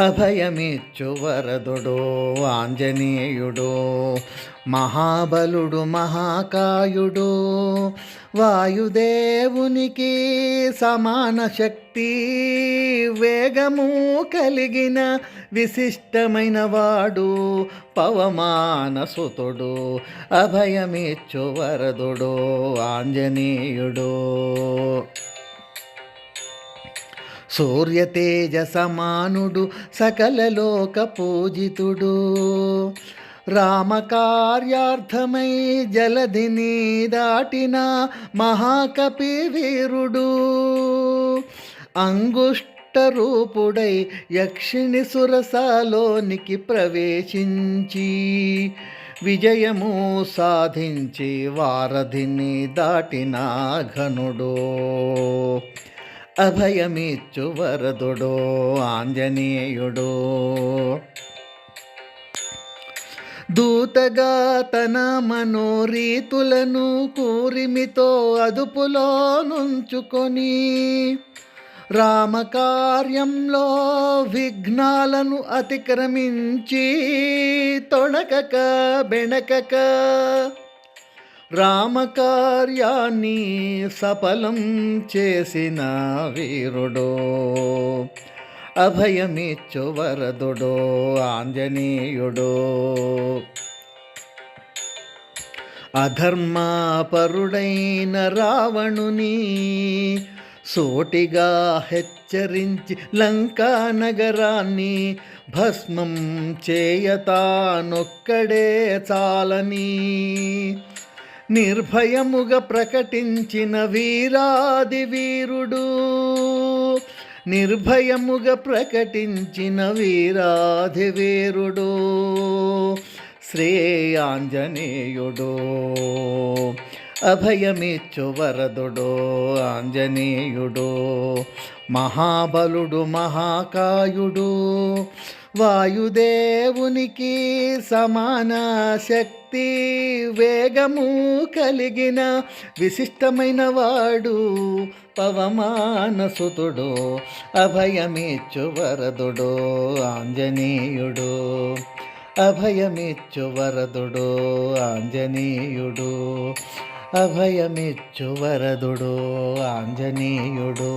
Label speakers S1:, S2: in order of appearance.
S1: అభయమిచ్చు వరదుడో ఆంజనేయుడు మహాబలుడు మహాకాయుడు వాయుదేవునికి సమాన శక్తి వేగము కలిగిన విశిష్టమైన వాడు పవమానసుతుడు అభయమిచ్చు వరదుడు ఆంజనేయుడు. సూర్యతేజ సమానుడు సకల లోక పూజితుడు రామకార్యార్థమై జలధిని దాటిన మహాకపి వీరుడు అంగుష్ట రూపుడై యక్షిణి సురసాలోనికి ప్రవేశించి విజయము సాధించి వారధిని దాటిన ఘనుడో. అభయమిచ్చు వరదుడో ఆంజనేయుడో. దూతగా తన మనోరీతులను కూరిమితో అదుపులో నుంచుకొని రామకార్యంలో విఘ్నాలను అతిక్రమించి తొణకక బెణకక రామకార్యాన్ని సఫలం చేసిన వీరుడో అభయమిచ్చు వరదుడో ఆంజనేయుడు. అధర్మాపరుడైన రావణుని సోటిగా హెచ్చరించి లంకా నగరాన్ని భస్మం చేయతానొక్కడే చాలని నిర్భయముగా ప్రకటించిన వీరాది వీరుడు. నిర్భయముగా ప్రకటించిన వీరాది వీరుడు. శ్రేయాంజనేయుడు. అభయమిచ్చు వరదుడో ఆంజనేయుడు మహాబలుడు మహాకాయుడు. వాయుదేవునికి సమాన శక్తి వేగము కలిగిన విశిష్టమైన వాడు పవమానసుతుడు. అభయమిచ్చు వరదుడు ఆంజనేయుడు. అభయమిచ్చు వరదుడు ఆంజనేయుడు. అభయమిచ్చు వరదుడో ఆంజనేయుడో.